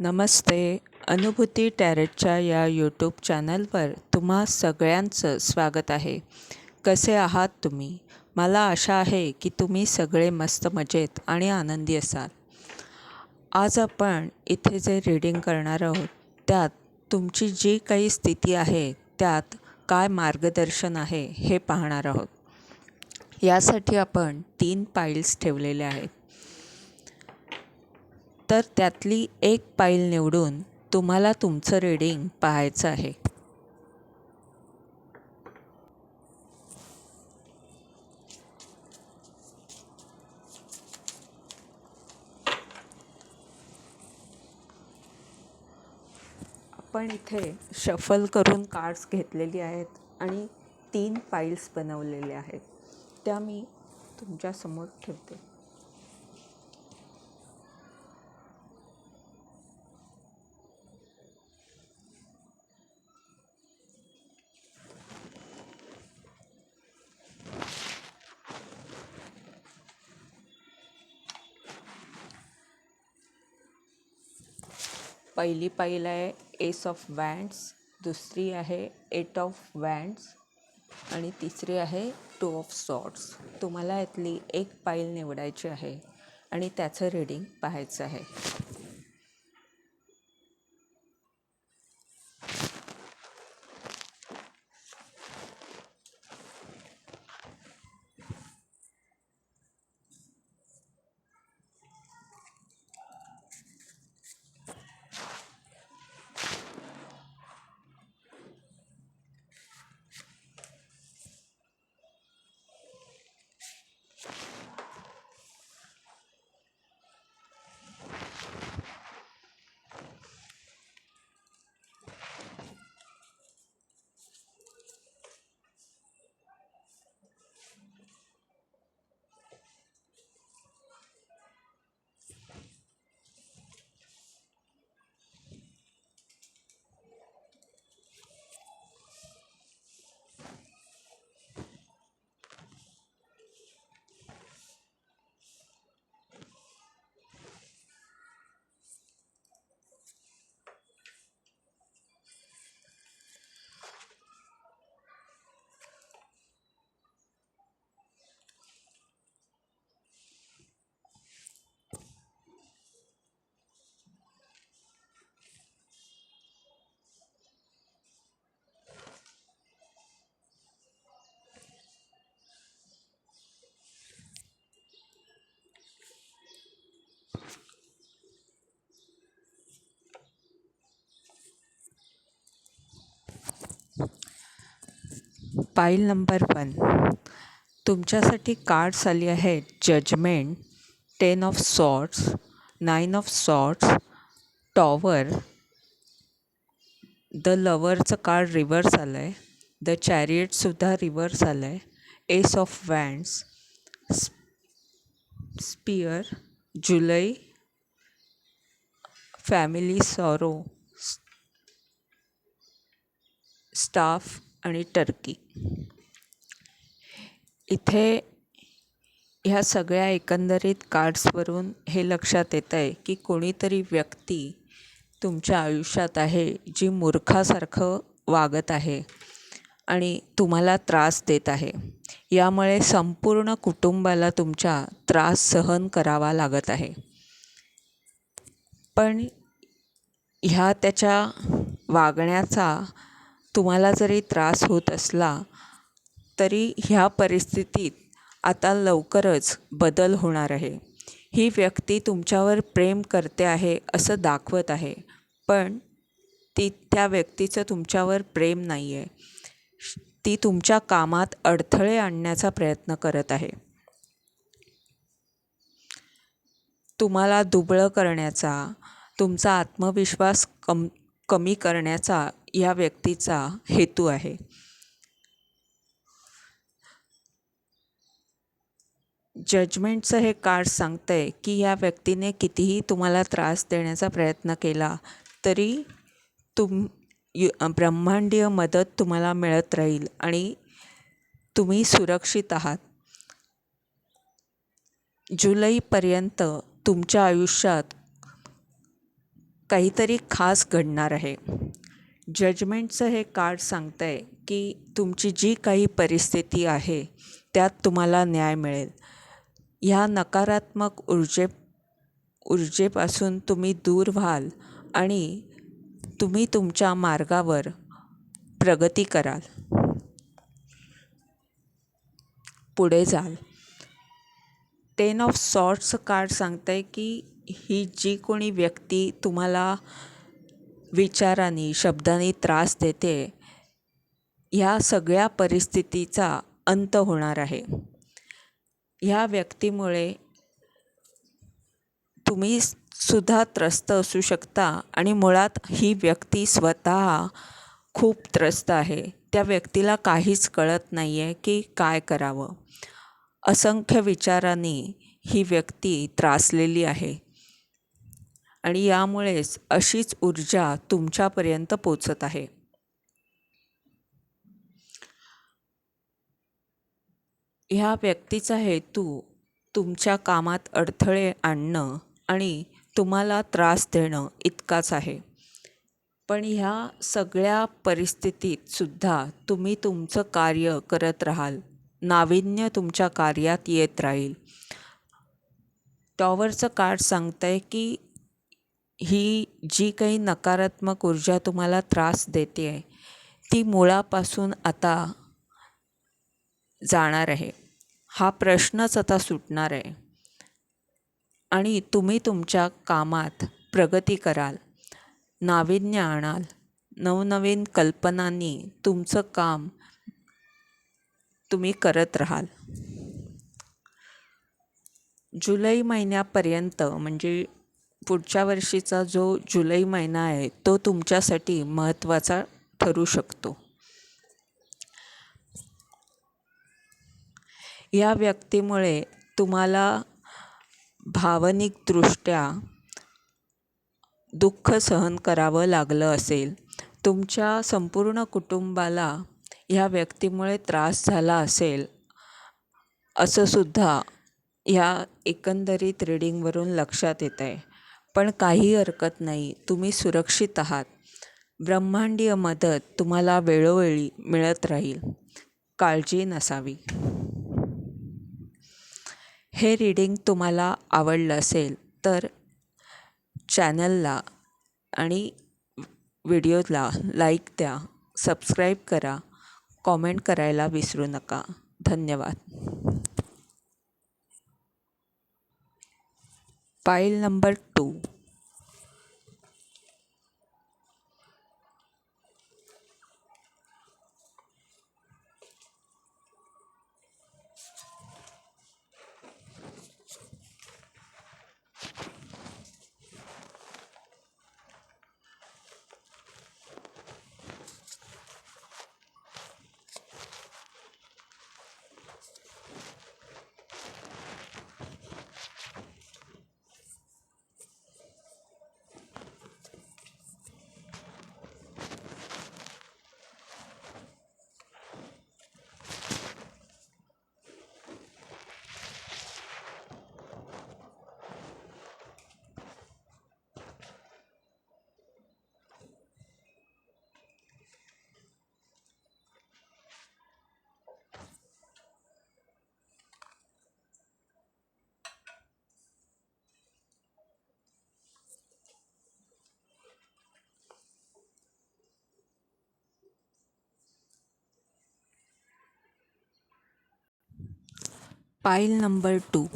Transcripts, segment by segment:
नमस्ते. अनुभूती टॅरेटच्या या यूट्यूब चॅनलवर तुम्हा सगळ्यांचं स्वागत आहे. कसे आहात तुम्ही? मला आशा आहे की तुम्ही सगळे मस्त मजेत आणि आनंदी असाल. आज आपण इथे जे रीडिंग करणार आहोत त्यात तुमची जी काही स्थिती आहे त्यात काय मार्गदर्शन आहे हे पाहणार आहोत. यासाठी आपण तीन पाईल्स ठेवलेले आहेत. तर त्यातली एक पाईल निवडून तुम्हाला तुमचं रीडिंग पाहायचं आहे. आपण इथे शफल करून कार्ड्स घेतलेली आहेत आणि तीन फाईल्स बनवलेल्या आहेत. त्या मी तुमच्यासमोर ठेवते. पहिली पाईल आहे एस ऑफ वँड्स दुसरी आहे एट ऑफ वँड्स आणि तिसरी आहे टू ऑफ सॉट्स तुम्हाला यातली एक पाईल निवडायची आहे आणि त्याचं रीडिंग पाहायचं आहे. पाईल नंबर वन. तुमच्यासाठी कार्ड्स आली आहेत. Judgment ten of swords nine of swords tower the लवरचं card reverse आलं आहे द चॅरियटसुद्धा रिव्हर्स आलं आहे एस ऑफ वँड्स स्पियर जुलै फॅमिली सॉरो स्टाफ आणि टर्की. इथे ह्या सगळ्या एकंदरीत कार्ड्सवरून हे लक्षात येतं आहे की कोणीतरी व्यक्ती तुमच्या आयुष्यात आहे जी मूर्खासारखं वागत आहे आणि तुम्हाला त्रास देत आहे. यामुळे संपूर्ण कुटुंबाला तुमच्या त्रास सहन करावा लागत आहे. पण ह्या त्याच्या वागण्याचा तुम्हाला जरी त्रास होत असला तरी ह्या परिस्थितीत आता लवकरच बदल होणार आहे. ही व्यक्ती तुमच्यावर प्रेम करते आहे असं दाखवत आहे पण ती त्या व्यक्तीचं तुमच्यावर प्रेम नाही आहे ती तुमच्या कामात अडथळे आणण्याचा प्रयत्न करत आहे. तुम्हाला दुबळं करण्याचा तुमचा आत्मविश्वास कम कमी करण्याचा या व्यक्तीचा हेतू आहे. जजमेंटचं हे कार्ड सांगतं आहे की या व्यक्तीने कितीही तुम्हाला त्रास देण्याचा प्रयत्न केला तरी तुम ब्रह्मांडीय मदत तुम्हाला मिळत राहील आणि तुम्ही सुरक्षित आहात. जुलैपर्यंत तुमच्या आयुष्यात काहीतरी खास घडणार आहे. जजमेंटचं हे कार्ड सांगतं आहे की तुमची जी काही परिस्थिती आहे त्यात तुम्हाला न्याय मिळेल. ह्या नकारात्मक ऊर्जे ऊर्जेपासून तुम्ही दूर व्हाल आणि तुम्ही तुमच्या मार्गावर प्रगती कराल. पुढे जाल. टेन ऑफ सॉर्ट्स कार्ड सांगतं आहे की ही जी कोणी व्यक्ती तुम्हाला विचारांनी शब्दांनी त्रास देते ह्या सगळ्या परिस्थितीचा अंत होणार आहे. ह्या व्यक्तीमुळे तुम्ही सुद्धा त्रस्त असू शकता आणि मुळात ही व्यक्ती स्वतः खूप त्रस्त आहे. त्या व्यक्तीला काहीच कळत नाही आहे की काय करावं. असंख्य विचारांनी ही व्यक्ती त्रासलेली आहे. आणि यामुळेच अशीच ऊर्जा तुमच्यापर्यंत पोचत आहे. ह्या व्यक्तीचा हेतू तुमच्या कामात अडथळे आणणं आणि तुम्हाला त्रास देणं इतकाच आहे. पण ह्या सगळ्या परिस्थितीत सुद्धा तुम्ही तुमचं कार्य करत राहाल. नाविन्य तुमच्या कार्यात येत राहील. टॉवरचं कार्ड सांगतं आहे की ही जी काही नकारात्मक ऊर्जा तुम्हाला त्रास देते आहे ती मुळापासून आता जाणार आहे. हा प्रश्नच आता सुटणार आहे. आणि तुम्ही तुमच्या कामात प्रगती कराल नाविन्य आणाल नवनवीन कल्पनांनी तुमचं काम तुम्ही करत राहाल. जुलै महिन्यापर्यंत म्हणजे पुढच्या वर्षीचा जो जुलै महिना आहे तो तुमच्यासाठी महत्त्वाचा ठरू शकतो. या व्यक्तीमुळे तुम्हाला भावनिकदृष्ट्या दुःख सहन करावं लागलं असेल तुमच्या संपूर्ण कुटुंबाला ह्या व्यक्तीमुळे त्रास झाला असेल असंसुद्धा ह्या एकंदरीत रीडिंगवरून लक्षात येत आहे पण काही हरकत नाही. तुम्ही सुरक्षित आहात. ब्रह्मांडीय मदत तुम्हाला वेळोवेळी मिळत राहील. काळजी नसावी. हे रीडिंग तुम्हाला आवडलं असेल तर चॅनलला आणि व्हिडिओला लाईक द्या. सबस्क्राईब करा. कॉमेंट करायला विसरू नका. धन्यवाद. Pile number two pile number two.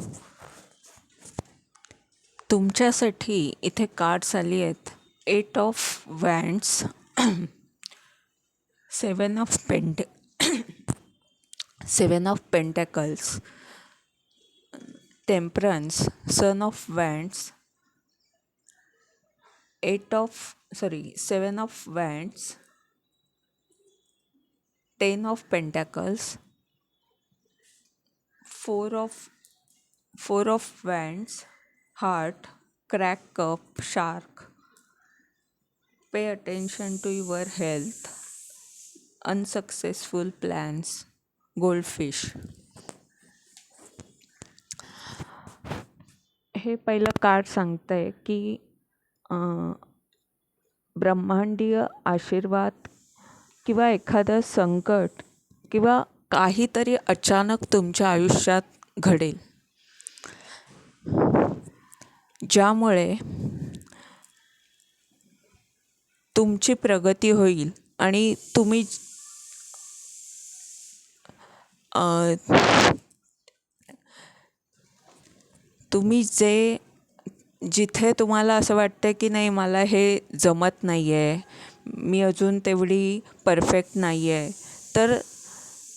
तुमच्यासाठी इथे कार्ड्स आली आहेत. Eight of wands seven of pent seven of pentacles temperance sun of wands eight of sorry seven of wands ten of pentacles four of four of wands heart crack cup shark. Pay attention to your health unsuccessful plans gold fish हे पहिलं card सांगत आहे की ब्रह्मांडीय आशीर्वाद किंवा एखादं संकट किंवा काहीतरी अचानक तुमच्या आयुष्यात घडेल. ज्यामुळे तुमची प्रगती होईल आणि तुम्ही तुम्ही जे जिथे तुम्हाला असं वाटतं की नाही मला हे जमत नाही आहे मी अजून तेवढी परफेक्ट नाही आहे तर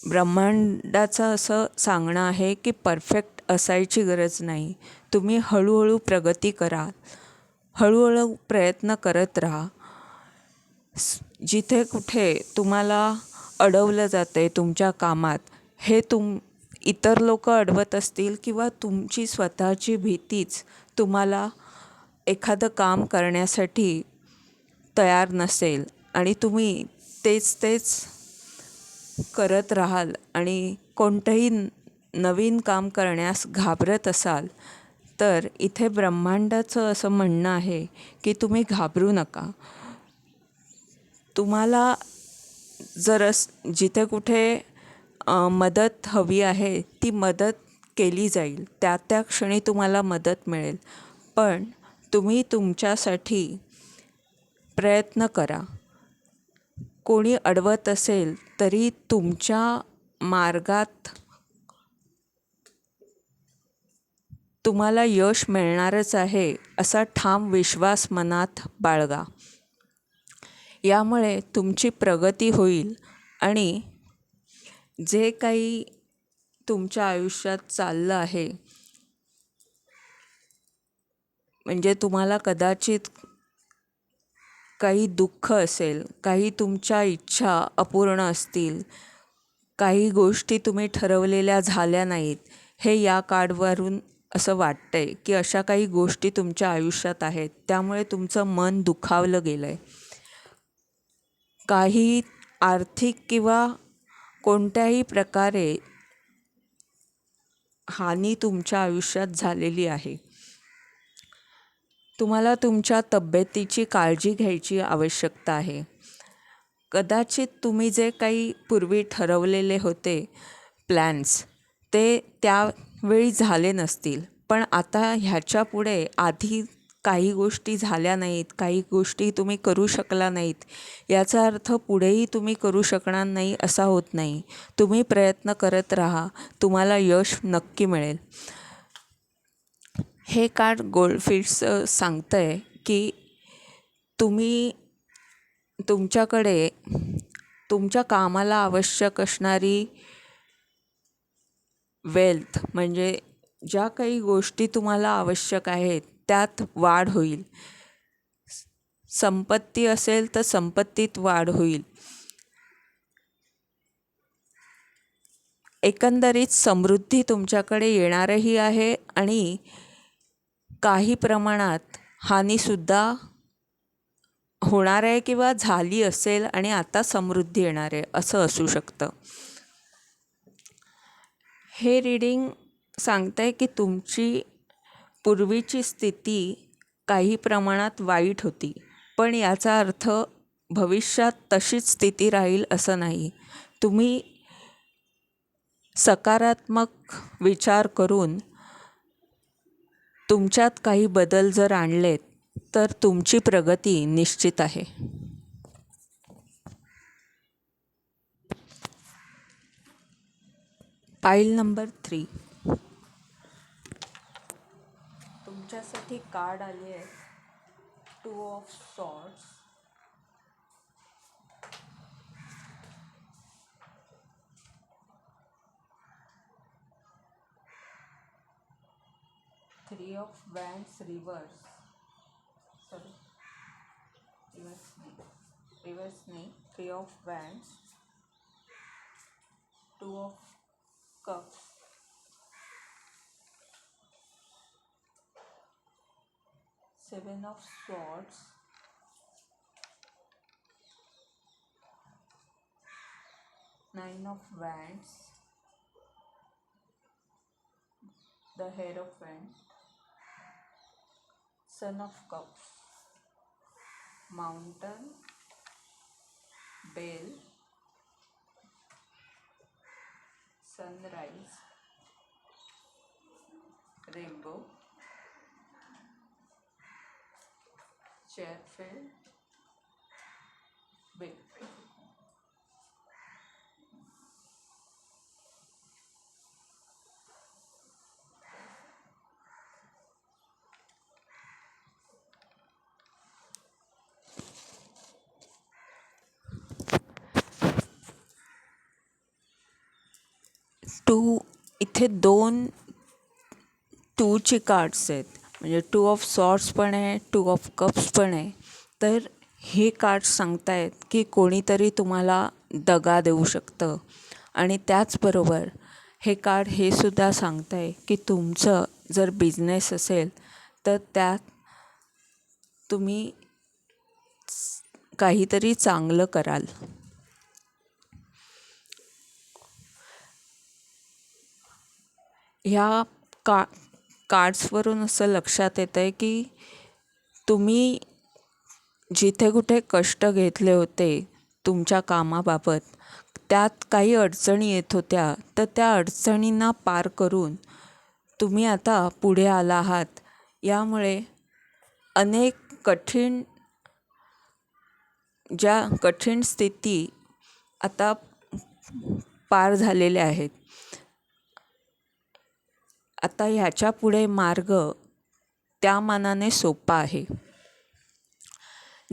ब्रह्मांडाचं असं सांगणं आहे की परफेक्ट असायची गरज नाही. तुम्ही हळूहळू प्रगती करा हळूहळू प्रयत्न करत राहा. जिथे कुठे तुम्हाला अडवलं जातं आहे तुमच्या कामात हे तुम इतर लोक अडवत असतील किंवा तुमची स्वतःची भीतीच तुम्हाला एखादं काम करण्यासाठी तयार नसेल आणि तुम्ही तेच तेच करत राहाल आणि कोणतंही नवीन काम करण्यास घाबरत असाल तर इथे ब्रह्मांडाचं असं म्हणणं आहे की तुम्ही घाबरू नका. तुम्हाला जर जिथे कुठे मदत हवी आहे ती मदत केली जाईल. त्या त्या क्षणी तुम्हाला मदत मिळेल. पण तुम्ही तुमच्यासाठी प्रयत्न करा. कोणी अडवत असेल तरी तुमच्या मार्गात तुम्हाला यश मिळणारच आहे असा ठाम विश्वास मनात बाळगा. यामुळे तुमची प्रगती होईल आणि जे काही तुमच्या आयुष्यात चाललं आहे म्हणजे तुम्हाला कदाचित काही दुःख असेल काही तुमच्या इच्छा अपूर्ण असतील काही गोष्टी तुम्ही ठरवलेल्या झाल्या नाहीत हे या कार्डवरून असं वाटतं आहे की अशा काही गोष्टी तुमच्या आयुष्यात आहेत त्यामुळे तुमचं मन दुखावलं गेलं आहे काही आर्थिक किंवा कोणत्याही प्रकारे हानी तुमच्या आयुष्यात झालेली आहे. तुम्हाला तुमच्या तब्येतीची काळजी घ्यायची आवश्यकता आहे. कदाचित तुम्ही जे काही पूर्वी ठरवलेले होते प्लॅन्स ते त्यावेळी झाले नसतील. पण आता ह्याच्या पुढे आधी काही गोष्टी झाल्या नाहीत काही गोष्टी तुम्ही करू शकला नाहीत. याचा अर्थ पुढेही तुम्ही करू शकणार नाही असा होत नाही. तुम्ही प्रयत्न करत राहा तुम्हाला यश नक्की मिळेल. हे कार्ड गोल्डफिशचं सांगतं आहे की तुम्ही तुमच्याकडे तुमच्या कामाला आवश्यक असणारी वेल्थ म्हणजे ज्या काही गोष्टी तुम्हाला आवश्यक आहेत त्यात वाढ होईल. संपत्ती असेल तर संपत्तीत वाढ होईल. एकंदरीत समृद्धी तुमच्याकडे येणारही आहे आणि काही प्रमाणात हानीसुद्धा होणार आहे किंवा झाली असेल आणि आता समृद्धी येणार आहे असं असू शकतं. हे रीडिंग सांगतं आहे की तुमची पूर्वीची स्थिती काही प्रमाणात वाईट होती पण याचा अर्थ भविष्यात तशीच स्थिती राहील असं नाही. तुम्ही सकारात्मक विचार करून तुमच्यात काही बदल जर आणलेत तर तुमची प्रगती निश्चित आहे. पाईल नंबर थ्री. तुमच्यासाठी कार्ड आली आहे. Two of swords three of Wands reverse. Sorry. Reverse snake. Reverse snake. Three of Wands. Two of Cups. Seven of Swords. Nine of Wands. the head of Wands son of cups mountain bell sunrise rainbow Chair, chairfield big two इथे दोन टूची cards आहेत. म्हणजे to of sorts पण आहे two of cups पण आहे. तर हे कार्ड्स सांगतायत की कोणीतरी तुम्हाला दगा देऊ शकतं. आणि त्याचबरोबर हे कार्ड हे सुद्धा सांगतं आहे की तुमचं जर बिझनेस असेल तर त्यात तुम्ही काहीतरी चांगलं कराल. ह्या का कार्ड्सवरून असं लक्षात येतं आहे की तुम्ही जिथे कुठे कष्ट घेतले होते तुमच्या कामाबाबत त्यात काही अडचणी येत होत्या तर त्या अडचणींना पार करून तुम्ही आता पुढे आला आहात. यामुळे अनेक कठीण ज्या कठीण स्थिती आता पार झालेल्या आहेत. आता ह्याच्या पुढे मार्ग त्या मानाने सोपा आहे.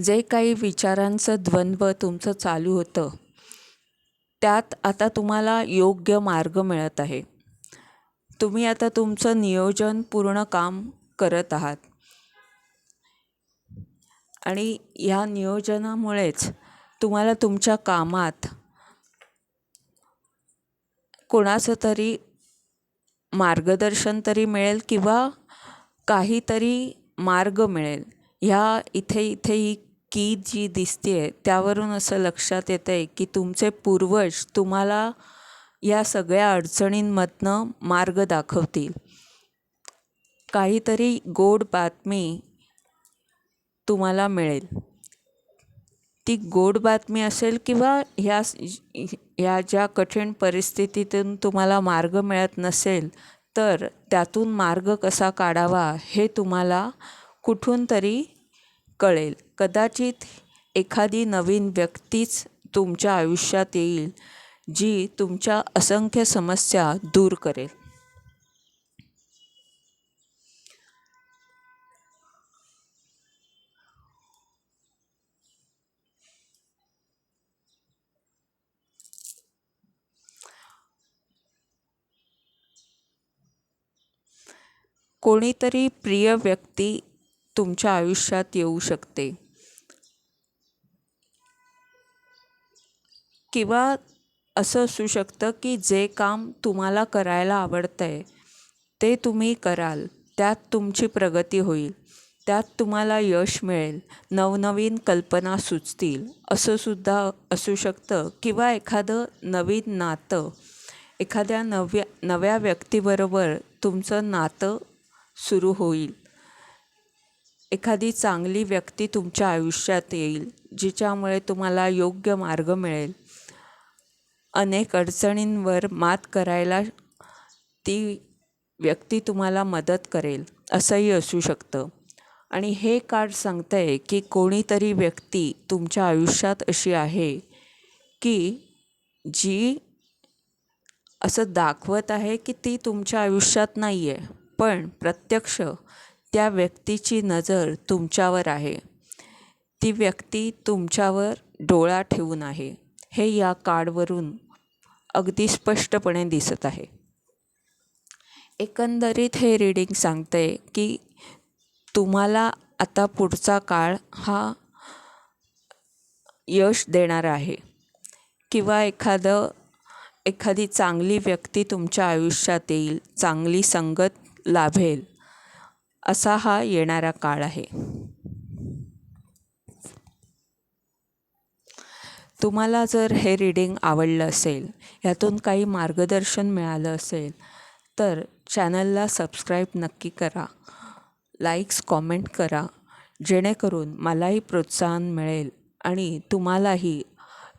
जे काही विचारांचं द्वंद्व तुमचं चालू होतं त्यात आता तुम्हाला योग्य मार्ग मिळत आहे. तुम्ही आता तुमचं नियोजन पूर्ण काम करत आहात. आणि ह्या नियोजनामुळेच तुम्हाला तुमच्या कामात कोणाचं तरी मार्गदर्शन तरी मिळेल किंवा काहीतरी मार्ग मिळेल. ह्या इथे इथे ही की जी दिसते आहे त्यावरून असं लक्षात येतं आहे की तुमचे पूर्वज तुम्हाला या सगळ्या अडचणींमधनं मार्ग दाखवतील. काहीतरी गोड बातमी तुम्हाला मिळेल. ती गोड बातमी असेल किंवा ह्या या ज्या कठीण परिस्थितीतून तुम्हाला मार्ग मिळत नसेल तर त्यातून मार्ग कसा काढावा हे तुम्हाला कुठून तरी कळेल. कदाचित एखादी नवीन व्यक्तीच तुमच्या आयुष्यात येईल जी तुमच्या असंख्य समस्या दूर करेल. कोणीतरी प्रिय व्यक्ती तुमच्या आयुष्यात येऊ शकते. किंवा असं असू शकतं की जे काम तुम्हाला करायला आवडतं आहे ते तुम्ही कराल. त्यात तुमची प्रगती होईल. त्यात तुम्हाला यश मिळेल. नवनवीन कल्पना सुचतील. असं सुद्धा असू शकतं. किंवा एखादं नवीन नातं एखाद्या नव्या नव्या व्यक्तीबरोबर तुमचं नातं सुरू होईल. एखादी चांगली व्यक्ती तुमच्या आयुष्यात येईल जिच्यामुळे तुम्हाला योग्य मार्ग मिळेल. अनेक अडचणींवर मात करायला ती व्यक्ती तुम्हाला मदत करेल असंही असू शकतं. आणि हे कार्ड सांगतं आहे की कोणीतरी व्यक्ती तुमच्या आयुष्यात अशी आहे की जी असं दाखवत आहे की ती तुमच्या आयुष्यात नाही आहे पण प्रत्यक्ष त्या व्यक्तीची नजर तुमच्यावर आहे. ती व्यक्ती तुमच्यावर डोळा ठेवून आहे. हे या कार्डवरून अगदी स्पष्टपणे दिसत आहे. एकंदरीत हे रीडिंग सांगते की तुम्हाला आता पुढचा काळ हा यश देणार आहे. किंवा एखादं एखादी चांगली व्यक्ती तुमच्या आयुष्यात येईल चांगली संगत लाभेल. असा हा येणारा काळ आहे. तुम्हाला जर हे रीडिंग आवडलं असेल यातून काही मार्गदर्शन मिळालं असेल तर चॅनलला सबस्क्राईब नक्की करा. लाईक्स कॉमेंट करा. जेणेकरून मलाही प्रोत्साहन मिळेल आणि तुम्हालाही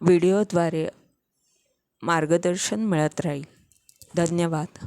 व्हिडिओद्वारे मार्गदर्शन मिळत राहील. धन्यवाद.